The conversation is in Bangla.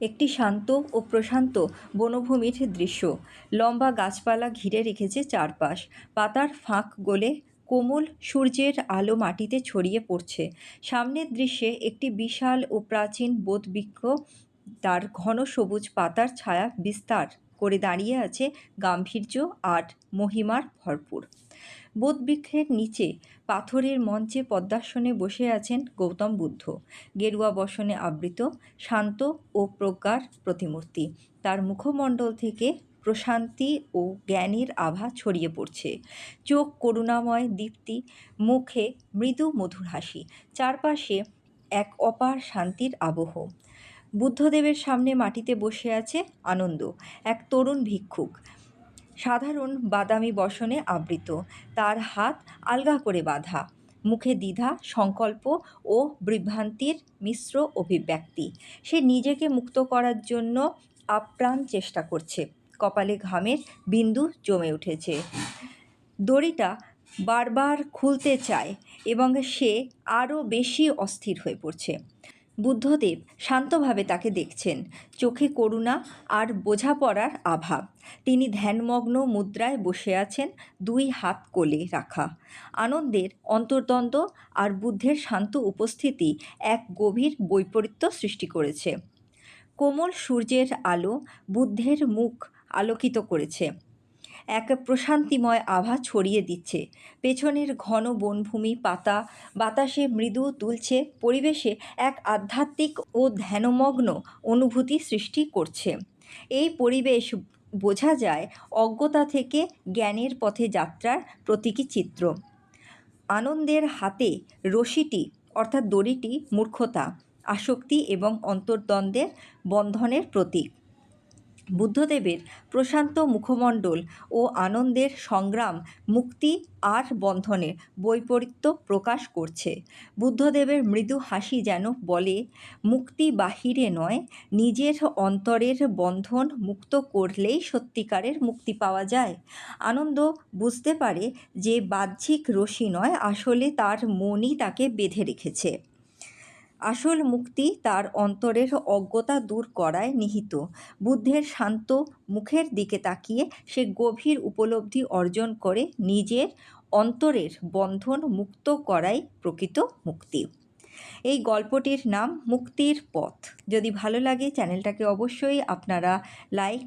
একটি শান্ত ও প্রশান্ত বনভূমির দৃশ্য। লম্বা গাছপালা ঘিরে রেখেছে চারপাশ। পাতার ফাঁক গোলে কোমল সূর্যের আলো মাটিতে ছড়িয়ে পড়ছে। সামনের দৃশ্যে একটি বিশাল ও প্রাচীন বোধবৃক্ষ, তার ঘন সবুজ পাতার ছায়া বিস্তার। করে দাঁড়িয়ে আছে গাম্ভীর্য আর মহিমার ভরপুর। বোধবৃক্ষের নিচে পাথরের মঞ্চে পদ্মাসনে বসে আছেন গৌতম বুদ্ধ। গেরুয়া বসনে আবৃত, শান্ত ও প্রজ্ঞার প্রতিমূর্তি। তার মুখমণ্ডল থেকে প্রশান্তি ও জ্ঞানের আভা ছড়িয়ে পড়ছে। চোখ করুণাময় দীপ্তি, মুখে মৃদু মধুর হাসি। চারপাশে এক অপার শান্তির আবহ। বুদ্ধদেবের সামনে মাটিতে বসে আছে আনন্দ, এক তরুণ ভিক্ষুক। সাধারণ বাদামি বসনে আবৃত। তার হাত আলগা করে বাঁধা। মুখে দ্বিধা, সংকল্প ও বিভ্রান্তির মিশ্র অভিব্যক্তি। সে নিজেকে মুক্ত করার জন্য আপ্রাণ চেষ্টা করছে। কপালে ঘামের বিন্দু জমে উঠেছে। দড়িটা বারবার খুলতে চায় এবং সে আরও বেশি অস্থির হয়ে পড়ছে। বুদ্ধদেব শান্তভাবে তাকে দেখছেন। চোখে করুণা আর বোঝাপড়ার আভাব। তিনি ধ্যানমগ্ন মুদ্রায় বসে আছেন, দুই হাত কোলে রাখা। আনন্দের অন্তর্দ্বন্দ্ব আর বুদ্ধের শান্ত উপস্থিতি এক গভীর বৈপরীত্য সৃষ্টি করেছে। কোমল সূর্যের আলো বুদ্ধের মুখ আলোকিত করেছে। এক প্রশান্তিময় আভা ছড়িয়ে দিচ্ছে। পেছনের ঘন বনভূমি, পাতা, বাতাসে মৃদু তুলছে, পরিবেশে এক আধ্যাত্মিক ও ধ্যানমগ্ন অনুভূতি সৃষ্টি করছে। এই পরিবেশ বোঝা যায় অজ্ঞতা থেকে জ্ঞানের পথে যাত্রার প্রতীকী চিত্র। আনন্দের হাতে রশিটি, অর্থাৎ দড়িটি, মূর্খতা, আসক্তি এবং অন্তর্দ্বন্দ্বের বন্ধনের প্রতীক। বুদ্ধদেবের প্রশান্ত মুখমণ্ডল ও আনন্দের সংগ্রাম মুক্তি আর বন্ধনের বৈপরীত্য প্রকাশ করছে। বুদ্ধদেবের মৃদু হাসি যেন বলে, মুক্তি বাহিরে নয়, নিজের অন্তরের বন্ধন মুক্ত করলেই সত্যিকারের মুক্তি পাওয়া যায়। আনন্দ বুঝতে পারে যে বাহ্যিক রশি নয়, আসলে তার মনই তাকে বেঁধে রেখেছে। আসল মুক্তি তার অন্তরের অজ্ঞতা দূর করায় নিহিত। বুদ্ধের শান্ত মুখের দিকে তাকিয়ে সে গভীর উপলব্ধি অর্জন করে নিজের অন্তরের বন্ধন মুক্ত করাই প্রকৃত মুক্তি। এই গল্পটির নাম মুক্তির পথ। যদি ভালো লাগে চ্যানেলটাকে অবশ্যই আপনারা লাইক